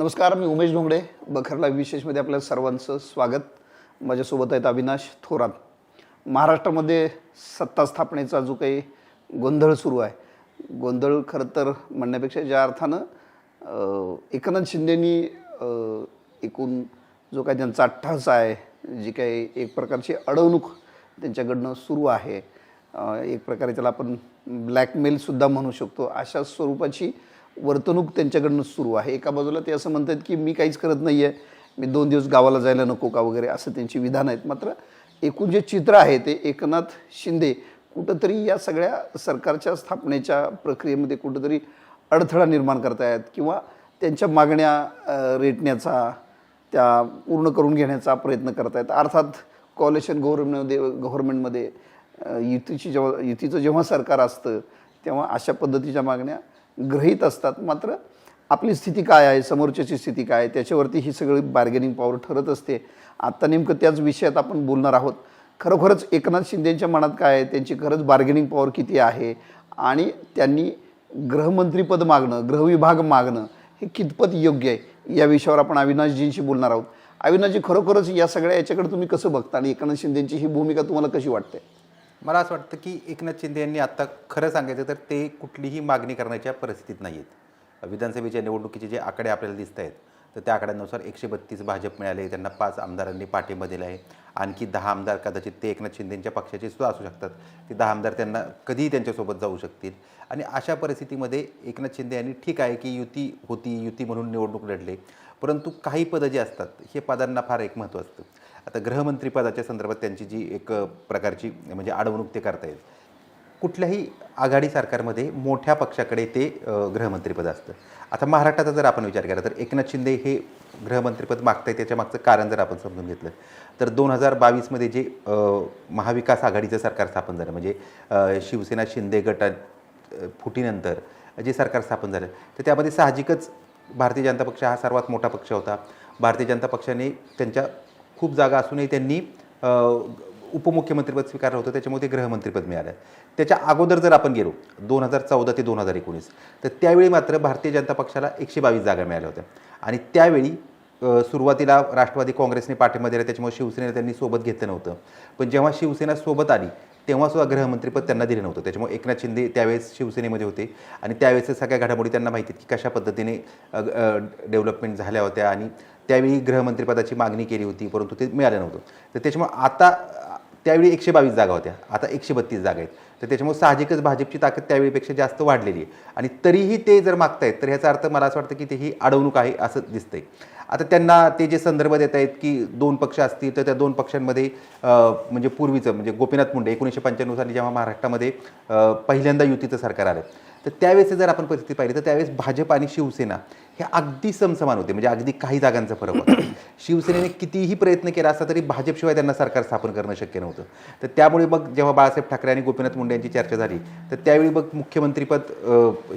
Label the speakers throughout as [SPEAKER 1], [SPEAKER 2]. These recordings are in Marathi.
[SPEAKER 1] नमस्कार मी उमेश भोंगडे बखरला विशेषमध्ये आपल्या सर्वांचं स्वागत. माझ्यासोबत आहेत अविनाश थोरात. महाराष्ट्रामध्ये सत्ता स्थापनेचा जो काही गोंधळ सुरू आहे गोंधळ खरं तर म्हणण्यापेक्षा ज्या अर्थानं एकनाथ शिंदेनी एकूण जो काही त्यांचा अट्टहास आहे जी काही एक प्रकारची अडवणूक त्यांच्याकडनं सुरू आहे एक प्रकारे त्याला आपण ब्लॅकमेलसुद्धा म्हणू शकतो. अशा स्वरूपाची वर्तणूक त्यांच्याकडनं सुरू आहे. एका बाजूला ते असं म्हणतात की मी काहीच करत नाही आहे मी दोन दिवस गावाला जायला नको का वगैरे असं त्यांची विधान आहेत. मात्र एकूण जे चित्र आहे ते एकनाथ शिंदे कुठंतरी या सगळ्या सरकारच्या स्थापनेच्या प्रक्रियेमध्ये कुठंतरी अडथळा निर्माण करतायत किंवा त्यांच्या मागण्या रेटण्याचा त्या पूर्ण करून घेण्याचा प्रयत्न करतायत. अर्थात कॉलेशन गव्हर्नमेंटमध्ये गव्हर्नमेंटमध्ये युतीची जेव्हा युतीचं जेव्हा सरकार असतं तेव्हा अशा पद्धतीच्या मागण्या ग्रहीत असतात. मात्र आपली स्थिती काय आहे? समोरच्याची स्थिती काय आहे? त्याच्यावरती ही सगळी बार्गेनिंग पॉवर ठरत असते. आत्ता नेमकं त्याच विषयात आपण बोलणार आहोत. खरोखरच एकनाथ शिंदेच्या मनात काय आहे? त्यांची खरंच बार्गेनिंग पॉवर किती आहे? आणि त्यांनी गृहमंत्रीपद मागणं गृहविभाग मागणं हे कितपत योग्य आहे? या विषयावर आपण अविनाशजींशी बोलणार आहोत. अविनाशजी खरोखरच या सगळ्या याच्याकडे तुम्ही कसं बघता? आणि एकनाथ शिंदेची ही भूमिका तुम्हाला कशी वाटते?
[SPEAKER 2] मला असं वाटतं की एकनाथ शिंदे यांनी आत्ता खरं सांगायचं तर ते कुठलीही मागणी करण्याच्या परिस्थितीत नाही आहेत विधानसभेच्या निवडणुकीचे जे आकडे आपल्याला दिसत आहेत तर त्या आकड्यांनुसार एकशे बत्तीस भाजप मिळाले त्यांना पाच आमदारांनी पाठिंबा दिला आहे. आणखी दहा आमदार कदाचित ते एकनाथ शिंदेंच्या पक्षाचे सुद्धा असू शकतात. ते दहा आमदार त्यांना कधीही त्यांच्यासोबत जाऊ शकतील. आणि अशा परिस्थितीमध्ये एकनाथ शिंदे यांनी ठीक आहे की युती होती युती म्हणून निवडणूक लढले. परंतु काही पदं जी असतात हे पदांना फार एक महत्त्व असतं. आता गृहमंत्रीपदाच्या संदर्भात त्यांची जी एक प्रकारची म्हणजे अडवणूक ते करता येईल. कुठल्याही आघाडी सरकारमध्ये मोठ्या पक्षाकडे ते गृहमंत्रीपद असतं. आता महाराष्ट्राचा जर आपण विचार केला तर एकनाथ शिंदे हे गृहमंत्रीपद मागताय त्याच्या मागचं कारण जर आपण समजून घेतलं तर दोन हजार बावीसमध्ये जे महाविकास आघाडीचं सरकार स्थापन झालं म्हणजे शिवसेना शिंदे गटा फुटीनंतर जे सरकार स्थापन झालं तर त्यामध्ये साहजिकच भारतीय जनता पक्ष हा सर्वात मोठा पक्ष होता. भारतीय जनता पक्षाने त्यांच्या खूप जागा असूनही त्यांनी उपमुख्यमंत्रीपद स्वीकारलं होतं. त्याच्यामुळे ते गृहमंत्रीपद मिळालं. त्याच्या अगोदर जर आपण गेलो दोन हजार चौदा ते दोन हजार एकोणीस तर त्यावेळी मात्र भारतीय जनता पक्षाला एकशे बावीस जागा मिळाल्या होत्या. आणि त्यावेळी सुरुवातीला राष्ट्रवादी काँग्रेसने पाठिंबा दिला त्याच्यामुळे शिवसेनेला त्यांनी सोबत घेतलं नव्हतं. पण जेव्हा शिवसेना सोबत आली तेव्हा सुद्धा गृहमंत्रीपद त्यांना दिलं नव्हतं. त्याच्यामुळे एकनाथ शिंदे त्यावेळेस शिवसेनेमध्ये होते आणि त्यावेळेस सगळ्या घडामोडी त्यांना माहिती आहेत की कशा पद्धतीने डेव्हलपमेंट झाल्या होत्या आणि त्यावेळी गृहमंत्रीपदाची मागणी केली होती परंतु ते मिळालं नव्हतं. तर त्याच्यामुळे आता त्यावेळी एकशे बावीस जागा होत्या आता एकशे बत्तीस जागा आहेत. तर त्याच्यामुळे साहजिकच भाजपची ताकद त्यावेळीपेक्षा जास्त वाढलेली आहे. आणि तरीही ते जर मागतायत तर ह्याचा अर्थ मला असं वाटतं की ते ही अडवणूक आहे असं दिसतंय. आता त्यांना ते जे संदर्भ देत आहेत की दोन पक्ष असतील तर त्या दोन पक्षांमध्ये म्हणजे पूर्वीचं म्हणजे गोपीनाथ मुंडे एकोणीसशे पंच्याण्णव साली जेव्हा महाराष्ट्रामध्ये पहिल्यांदा युतीचं सरकार आलं तर त्यावेळेस जर आपण परिस्थिती पाहिली तर त्यावेळेस भाजप आणि शिवसेना हे अगदी समसमान होते म्हणजे अगदी काही जागांचा फरक होता. शिवसेनेने कितीही प्रयत्न केला असता तरी भाजपशिवाय त्यांना सरकार स्थापन करणं शक्य नव्हतं. तर त्यामुळे मग जेव्हा बाळासाहेब ठाकरे आणि गोपीनाथ मुंडे यांची चर्चा झाली तर त्यावेळी मग मुख्यमंत्रीपद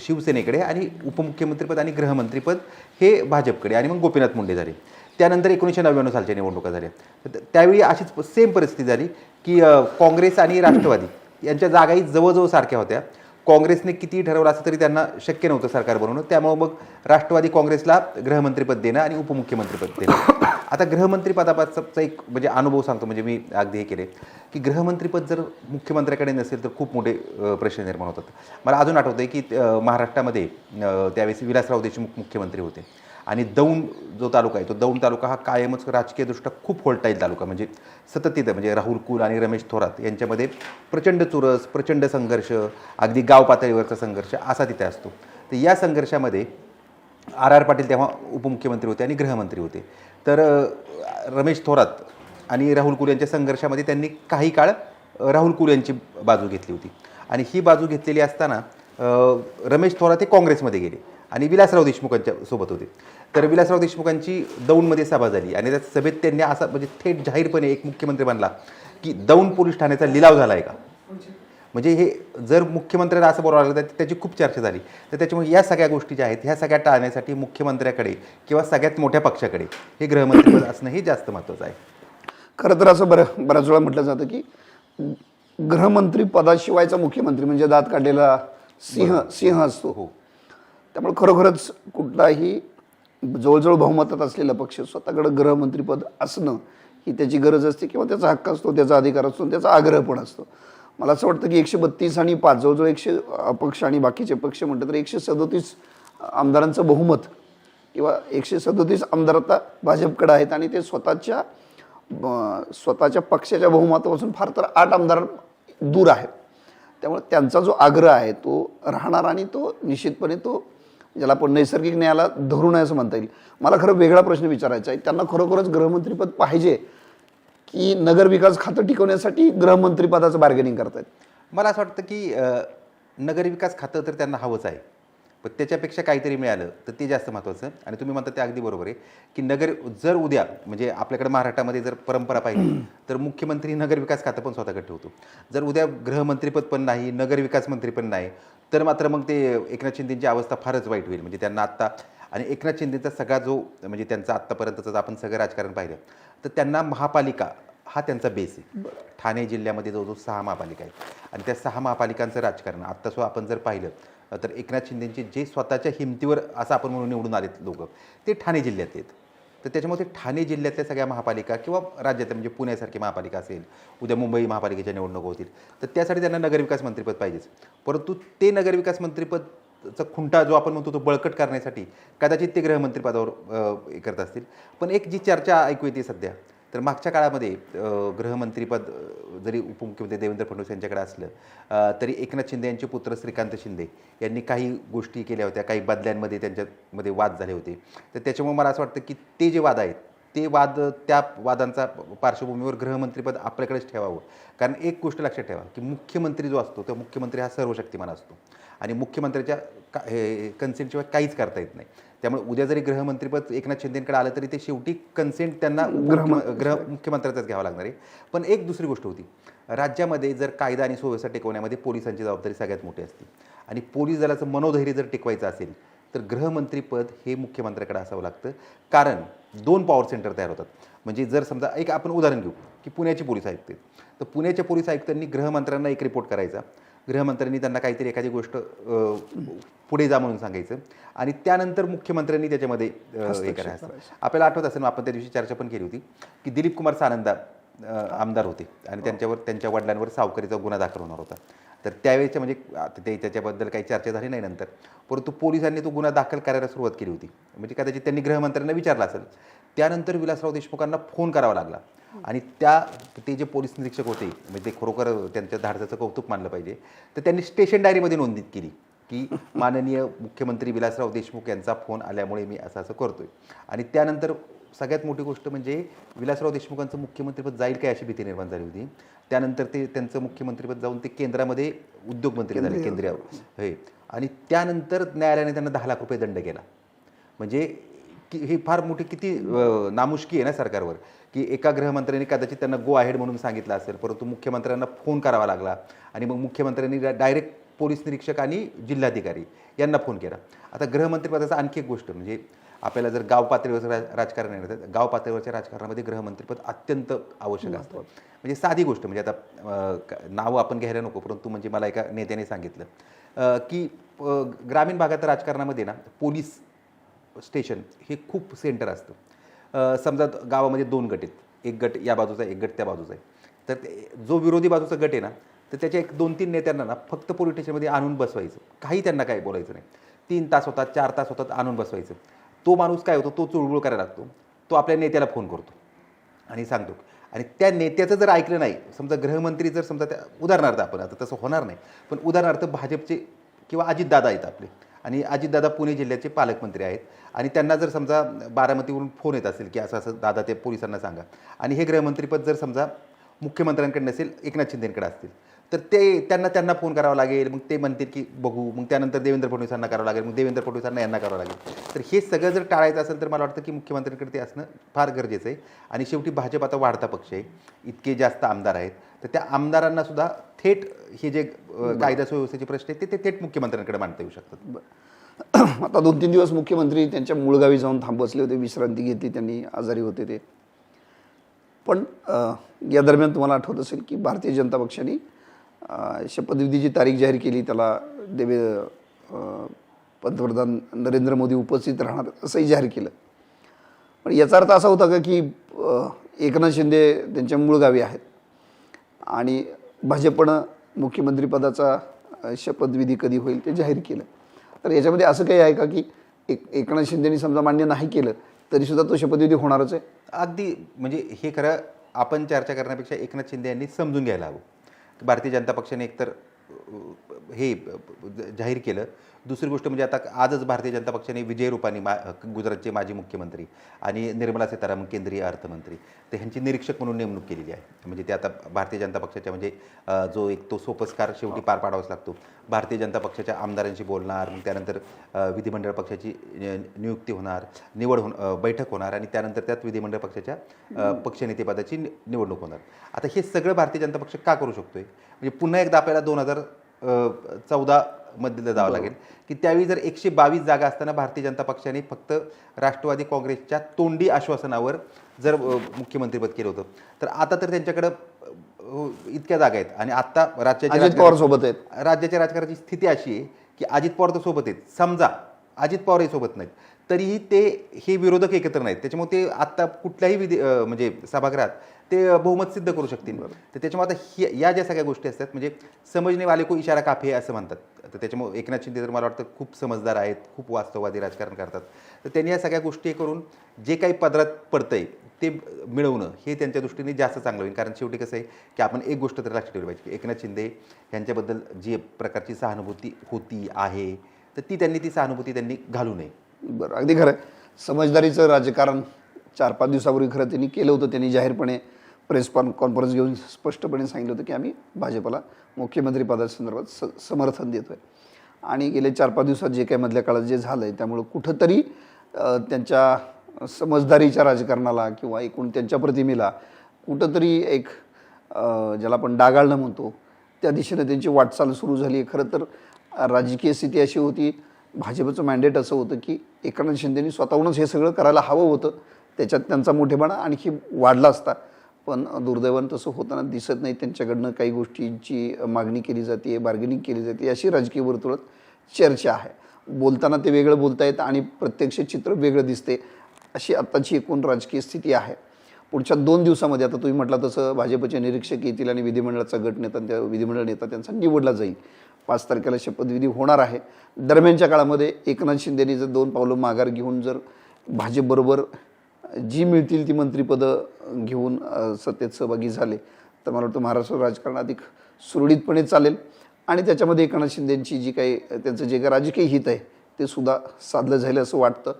[SPEAKER 2] शिवसेनेकडे आणि उपमुख्यमंत्रीपद आणि गृहमंत्रीपद हे भाजपकडे आणि मग गोपीनाथ मुंडे झाले. त्यानंतर एकोणीसशे नव्याण्णव सालच्या निवडणुका झाल्या. तर त्यावेळी अशीच सेम परिस्थिती झाली की काँग्रेस आणि राष्ट्रवादी यांच्या जागाही जवळजवळ सारख्या होत्या. काँग्रेसने कितीही ठरवलं असं तरी त्यांना शक्य नव्हतं सरकार बनवणं. त्यामुळे मग राष्ट्रवादी काँग्रेसला गृहमंत्रीपद देणं आणि उपमुख्यमंत्रीपद देणं. आता गृहमंत्रीपदाचा एक म्हणजे अनुभव सांगतो म्हणजे मी अगदी हे केले. की गृहमंत्रीपद जर मुख्यमंत्र्याकडे नसेल तर खूप मोठे प्रश्न निर्माण होतात. मला अजून आठवतं आहे की महाराष्ट्रामध्ये त्यावेळेस विलासराव देशमुख मुख्यमंत्री होते. आणि दौंड जो तालुका आहे तो दौंड तालुका हा कायमच राजकीयदृष्ट्या खूप होलटाईल तालुका म्हणजे सतत तिथं म्हणजे राहुल कुल आणि रमेश थोरात यांच्यामध्ये प्रचंड चुरस प्रचंड संघर्ष अगदी गाव पातळीवरचा संघर्ष असा तिथे असतो. तर या संघर्षामध्ये आर आर पाटील तेव्हा उपमुख्यमंत्री होते आणि गृहमंत्री होते. तर रमेश थोरात आणि राहुल कुल यांच्या संघर्षामध्ये त्यांनी काही काळ राहुल कुल यांची बाजू घेतली होती. आणि ही बाजू घेतलेली असताना रमेश थोरात हे काँग्रेसमध्ये गेले. आणि विलासराव देशमुखांच्या सोबत होते. तर विलासराव देशमुखांची दौंडमध्ये सभा झाली आणि त्या सभेत त्यांनी असा म्हणजे थेट जाहीरपणे एक मुख्यमंत्री बनला की दौंड पोलीस ठाण्याचा लिलाव झाला आहे का? म्हणजे हे जर मुख्यमंत्र्यांना असं बोलावं लागलं तर त्याची खूप चर्चा झाली. तर त्याच्यामुळे या सगळ्या गोष्टी ज्या आहेत ह्या सगळ्या टाळण्यासाठी मुख्यमंत्र्याकडे किंवा सगळ्यात मोठ्या पक्षाकडे हे गृहमंत्रीपद असणं हे जास्त महत्त्वाचं आहे.
[SPEAKER 1] खरं तर असं बरं बऱ्याच वेळा म्हटलं जातं की गृहमंत्री पदाशिवायचा मुख्यमंत्री म्हणजे दात काढलेला सिंह सिंह असतो.
[SPEAKER 2] हो.
[SPEAKER 1] त्यामुळे खरोखरच कुठलाही जवळजवळ बहुमतात असलेला पक्ष स्वतःकडं गृहमंत्रीपद असणं ही त्याची गरज असते किंवा त्याचा हक्क असतो त्याचा अधिकार असतो त्याचा आग्रह पण असतो. मला असं वाटतं की एकशे बत्तीस आणि पाच जवळजवळ एकशे अपक्ष आणि बाकीचे पक्ष म्हटलं तर एकशे सदोतीस आमदारांचं बहुमत किंवा एकशे सदोतीस आमदार आता भाजपकडे आहेत आणि ते स्वतःच्या स्वतःच्या पक्षाच्या बहुमतापासून फार तर आठ आमदार दूर आहेत. त्यामुळे त्यांचा जो आग्रह आहे तो राहणार आणि तो निश्चितपणे तो ज्याला आपण नैसर्गिक न्यायाला धरून आहे असं म्हणता येईल. मला खरं वेगळा प्रश्न विचारायचा आहे. त्यांना खरोखरच गृहमंत्रीपद पाहिजे की नगरविकास खातं टिकवण्यासाठी गृहमंत्रीपदाचं बार्गेनिंग करतायत?
[SPEAKER 2] मला असं वाटतं की नगरविकास खातं तर त्यांना हवंच आहे. पण त्याच्यापेक्षा काहीतरी मिळालं तर ते जास्त महत्त्वाचं आणि तुम्ही म्हणता ते अगदी बरोबर आहे की नगर जर उद्या म्हणजे आपल्याकडे महाराष्ट्रामध्ये जर परंपरा पाहिली तर मुख्यमंत्री नगरविकास खातं पण स्वतःकडे ठेवतो. जर उद्या गृहमंत्रीपद पण नाही नगरविकास मंत्री पण नाही तर मात्र मग ते एकनाथ शिंदेची अवस्था फारच वाईट होईल. म्हणजे त्यांना आत्ता आणि एकनाथ शिंदेचा सगळा जो म्हणजे त्यांचा आत्तापर्यंतचं आपण सगळं राजकारण पाहिलं तर त्यांना महापालिका हा त्यांचा बेस आहे. ठाणे जिल्ह्यामध्ये जवळजवळ सहा महापालिका आहेत. आणि त्या सहा महापालिकांचं राजकारण आत्ता सो आपण जर पाहिलं तर एकनाथ शिंदेंची जे स्वतःच्या हिमतीवर असं आपण म्हणून निवडून आलेत लोक ते ठाणे जिल्ह्यात आहेत. तर त्याच्यामुळे ते ठाणे जिल्ह्यातल्या सगळ्या महापालिका किंवा राज्यातल्या म्हणजे पुण्यासारखी महापालिका असेल उद्या मुंबई महापालिकेच्या निवडणुका होतील तर त्यासाठी त्यांना नगरविकास मंत्रीपद पाहिजेच. परंतु ते नगरविकास मंत्रीपदचा खुंटा जो आपण म्हणतो तो बळकट करण्यासाठी कदाचित ते गृहमंत्रीपदावर हे करत असतील. पण एक जी चर्चा ऐकू येते सध्या तर मागच्या काळामध्ये गृहमंत्रीपद जरी उपमुख्यमंत्री देवेंद्र फडणवीस यांच्याकडे असलं तरी एकनाथ शिंदे यांचे पुत्र श्रीकांत शिंदे यांनी काही गोष्टी केल्या होत्या काही बदल्यांमध्ये त्यांच्यामध्ये वाद झाले होते. तर त्याच्यामुळे मला असं वाटतं की ते जे वाद आहेत ते वाद त्या वादांचा पार्श्वभूमीवर गृहमंत्रीपद आपल्याकडेच ठेवावं. कारण एक गोष्ट लक्षात ठेवा की मुख्यमंत्री जो असतो तो मुख्यमंत्री हा सर्वशक्तिमान असतो. आणि मुख्यमंत्र्याच्या का हे कन्सेंटशिवाय काहीच करता येत नाही. त्यामुळे उद्या जरी गृहमंत्रीपद एकनाथ शिंदेकडे आलं तरी ते शेवटी कन्सेंट त्यांना उपमुख्य- गृह मुख्यमंत्र्याचाच घ्यावा लागणार आहे. पण एक दुसरी गोष्ट होती. राज्यामध्ये जर कायदा आणि सुव्यवस्था टिकवण्यामध्ये पोलिसांची जबाबदारी सगळ्यात मोठी असते. आणि पोलीस दलाचं मनोधैर्य जर टिकवायचं असेल तर गृहमंत्रीपद हे मुख्यमंत्र्याकडे असावं लागतं. कारण दोन पॉवर सेंटर तयार होतात. म्हणजे जर समजा एक आपण उदाहरण घेऊ की पुण्याचे पोलीस आयुक्त आहेत. तर पुण्याच्या पोलीस आयुक्तांनी गृहमंत्र्यांना एक रिपोर्ट करायचा. गृहमंत्र्यांनी त्यांना काहीतरी एखादी गोष्ट पुढे जा म्हणून सांगायचं. आणि त्यानंतर मुख्यमंत्र्यांनी त्याच्यामध्ये हे करायचं. आपल्याला आठवत असेल आपण त्या दिवशी चर्चा पण केली होती की दिलीप कुमार सानंदा आमदार होते. आणि त्यांच्यावर त्यांच्या वडिलांवर सावकारीचा गुन्हा दाखल होणार होता. तर त्यावेळेच्या म्हणजे ते त्याच्याबद्दल काही चर्चा झाली नाही नंतर. परंतु पोलिसांनी तो गुन्हा दाखल करायला सुरुवात केली होती. म्हणजे कदाचित त्यांनी गृहमंत्र्यांना विचारलं असेल. त्यानंतर विलासराव देशमुखांना फोन करावा लागला. आणि त्या ते जे पोलीस निरीक्षक होते म्हणजे ते खरोखर त्यांच्या धाडसाचं कौतुक मानलं पाहिजे तर त्यांनी स्टेशन डायरीमध्ये नोंदीत केली की माननीय मुख्यमंत्री विलासराव देशमुख यांचा फोन आल्यामुळे मी असं असं करतोय. आणि त्यानंतर सगळ्यात मोठी गोष्ट म्हणजे विलासराव देशमुखांचं मुख्यमंत्रीपद जाईल काय अशी भीती निर्माण झाली होती. त्यानंतर ते त्यांचं मुख्यमंत्रीपद जाऊन ते केंद्रामध्ये उद्योगमंत्री झाले केंद्रीय हे. आणि त्यानंतर न्यायालयाने त्यांना दहा लाख रुपये दंड केला. म्हणजे की ही फार मोठी किती नामुष्की आहे ना सरकारवर की एका गृहमंत्र्यांनी कदाचित त्यांना गो आहेड म्हणून सांगितलं असेल परंतु मुख्यमंत्र्यांना फोन करावा लागला आणि मग मुख्यमंत्र्यांनी डायरेक्ट पोलीस निरीक्षक आणि जिल्हाधिकारी यांना फोन केला. आता गृहमंत्रीपदाचा आणखी एक गोष्ट म्हणजे आपल्याला जर गाव पातळीवरचं राज- राजकारण तर गाव पातळीवरच्या राजकारणामध्ये गृहमंत्रीपद अत्यंत आवश्यक असतं. म्हणजे साधी गोष्ट म्हणजे आता नावं आपण घ्यायला नको परंतु म्हणजे मला एका नेत्याने सांगितलं की ग्रामीण भागात राजकारणामध्ये ना पोलीस स्टेशन हे खूप सेंटर असतं. समजा गावामध्ये दोन गट आहेत. एक गट या बाजूचा आहे, एक गट त्या बाजूचा आहे. तर ते जो विरोधी बाजूचा गट आहे ना तर त्याच्या एक दोन तीन नेत्यांना ना फक्त पोलीस स्टेशनमध्ये आणून बसवायचं. काही त्यांना काही बोलायचं नाही. तीन तास होतात चार तास होतात आणून बसवायचं. तो माणूस काय होतो तो चुळबुळ करायला लागतो. तो आपल्या नेत्याला फोन करतो आणि सांगतो. आणि त्या नेत्याचं जर ऐकलं नाही समजा गृहमंत्री जर समजा त्या उदाहरणार्थ आपण आता तसं होणार नाही पण उदाहरणार्थ भाजपचे किंवा अजितदादा आहेत आपले. आणि अजितदादा पुणे जिल्ह्याचे पालकमंत्री आहेत. आणि त्यांना जर समजा बारामतीवरून फोन येत असेल की असं असं दादा ते पोलिसांना सांगा. आणि हे गृहमंत्रीपद जर समजा मुख्यमंत्र्यांकडे नसेल एकनाथ शिंदेकडे असतील तर ते त्यांना त्यांना फोन करावा लागेल. मग ते म्हणतील की बघू. मग त्यानंतर देवेंद्र फडणवीसांना करावं लागेल. मग देवेंद्र फडणवीसांना यांना करावं लागेल. तर हे सगळं जर टाळायचं असेल तर मला वाटतं की मुख्यमंत्र्यांकडे ते असणं फार गरजेचं आहे. आणि शेवटी भाजप आता वाढता पक्ष आहे. इतके जास्त आमदार आहेत. तर त्या आमदारांना सुद्धा थेट हे जे कायदा सुव्यवस्थेचे प्रश्न आहेत ते थेट मुख्यमंत्र्यांकडे मांडता येऊ शकतात.
[SPEAKER 1] आता दोन तीन दिवस मुख्यमंत्री त्यांच्या मूळ गावी जाऊन थांब बसले होते विश्रांती घेतली त्यांनी आजारी होते ते. पण या दरम्यान तुम्हाला आठवत असेल की भारतीय जनता पक्षाने शपथविधीची तारीख जाहीर केली त्याला देवे पंतप्रधान नरेंद्र मोदी उपस्थित राहणार असंही जाहीर केलं. पण याचा अर्थ असा होता का की एकनाथ शिंदे त्यांच्या मूळ गावी आहेत. आणि भाजपनं मुख्यमंत्रीपदाचा शपथविधी कधी होईल ते जाहीर केलं. तर याच्यामध्ये असं काही आहे का की एक एकनाथ शिंदेनी समजा मान्य नाही केलं तरीसुद्धा तो शपथविधी होणारच आहे?
[SPEAKER 2] अगदी म्हणजे हे खरं आपण चर्चा करण्यापेक्षा एकनाथ शिंदे यांनी समजून घ्यायला हवं. भारतीय जनता पक्षाने एकतर हे जाहीर केलं. दुसरी गोष्ट म्हणजे आता आजच भारतीय जनता पक्षाने विजय रुपानी मा गुजरातचे माजी मुख्यमंत्री आणि निर्मला सीतारामन केंद्रीय अर्थमंत्री ते ह्यांची निरीक्षक म्हणून नेमणूक केलेली आहे. म्हणजे ते आता भारतीय जनता पक्षाच्या म्हणजे जो एक तो सोपस्कार शेवटी पार पाडावाच लागतो. भारतीय जनता पक्षाच्या आमदारांशी बोलणार मग त्यानंतर विधिमंडळ पक्षाची नियुक्ती होणार निवड होण बैठक होणार आणि त्यानंतर त्यात विधिमंडळ पक्षाच्या पक्षनेतेपदाची निवडणूक होणार. आता हे सगळं भारतीय जनता पक्ष का करू शकतोय? म्हणजे पुन्हा एकदा आपल्याला दोन हजार चौदा मध्ये जावं लागेल. की त्यावेळी जर एकशे बावीस जागा असताना भारतीय जनता पक्षाने फक्त राष्ट्रवादी काँग्रेसच्या तोंडी आश्वासनावर जर मुख्यमंत्रीपद केलं होतं. तर आता तर त्यांच्याकडं इतक्या जागा आहेत. आणि आता राज्याच्या
[SPEAKER 1] अजित पवार सोबत आहेत.
[SPEAKER 2] राज्याच्या राजकारणाची स्थिती अशी आहे की अजित पवार तर सोबत आहेत. समजा अजित पवारही सोबत नाहीत. तरीही ते हे विरोधक एकत्र नाहीत. त्याच्यामुळे ते आत्ता कुठल्याही विधी म्हणजे सभागृहात ते बहुमत सिद्ध करू शकतील. तर त्याच्यामुळे आता ही या ज्या सगळ्या गोष्टी असतात म्हणजे समजणे वाले को इशारा काफी आहे असं म्हणतात. तर त्याच्यामुळे एकनाथ शिंदे तर मला वाटतं खूप समजदार आहेत खूप वास्तववादी राजकारण करतात. तर त्यांनी या सगळ्या गोष्टी करून जे काही पदरात पडतंय ते मिळवणं हे त्यांच्या दृष्टीने जास्त चांगलं होईल. कारण शेवटी कसं आहे की आपण एक गोष्ट तर लक्षात ठेवली पाहिजे की एकनाथ शिंदे यांच्याबद्दल जी प्रकारची सहानुभूती होती आहे तर ती त्यांनी ती सहानुभूती त्यांनी घालू नये.
[SPEAKER 1] बरं अगदी खरं आहे. समजदारीचं राजकारण चार पाच दिवसापूर्वी खरं त्यांनी केलं होतं. त्यांनी जाहीरपणे प्रेस कॉन कॉन्फरन्स घेऊन स्पष्टपणे सांगितलं होतं की आम्ही भाजपला मुख्यमंत्रीपदासंदर्भात स समर्थन देतो आहे आणि गेले चार पाच दिवसात जे काही मधल्या काळात जे झालं आहे त्यामुळं कुठंतरी त्यांच्या समजदारीच्या राजकारणाला किंवा एकूण त्यांच्या प्रतिमेला कुठंतरी एक ज्याला आपण डागाळणं म्हणतो त्या दिशेनं त्यांची वाटचाल सुरू झाली. आहे खरं तर राजकीय स्थिती अशी होती. भाजपचं मॅन्डेट असं होतं की एकनाथ शिंदेनी स्वतःहूनच हे सगळं करायला हवं होतं. त्याच्यात त्यांचा मोठेपणा आणखी वाढला असता. पण दुर्दैवानं तसं होताना दिसत नाही. त्यांच्याकडनं काही गोष्टींची मागणी केली जाते बार्गेनिंग केली जाते अशी राजकीय वर्तुळात चर्चा आहे. बोलताना ते वेगळं बोलतायत आणि प्रत्यक्ष चित्र वेगळं दिसते अशी आत्ताची एकूण राजकीय स्थिती आहे. पुढच्या दोन दिवसामध्ये आता तुम्ही म्हटलं तसं भाजपचे निरीक्षक येतील आणि विधिमंडळाचा गट नेता त्या विधिमंडळ नेता त्यांचा निवडला जाईल. पाच तारखेला शपथविधी होणार आहे. दरम्यानच्या काळामध्ये एकनाथ शिंदेनी जर दोन पावलं माघार घेऊन जर भाजपबरोबर जी मिळतील ती मंत्रिपदं घेऊन सत्तेत सहभागी झाले तर मला वाटतं महाराष्ट्र राजकारण अधिक सुरळीतपणे चालेल. आणि त्याच्यामध्ये एकनाथ शिंदेंची जी काही त्यांचं जे काही राजकीय हित आहे ते सुद्धा साधलं जाईल असं वाटतं.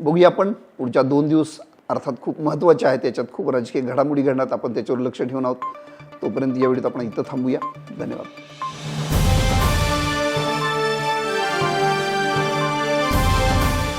[SPEAKER 1] बघूया आपण पुढच्या दोन दिवस अर्थात खूप महत्त्वाचे आहेत त्याच्यात खूप राजकीय घडामोडी घडण्यात आपण त्याच्यावर लक्ष ठेवून आहोत. तोपर्यंत यावेळी आपण इथं थांबूया. धन्यवाद.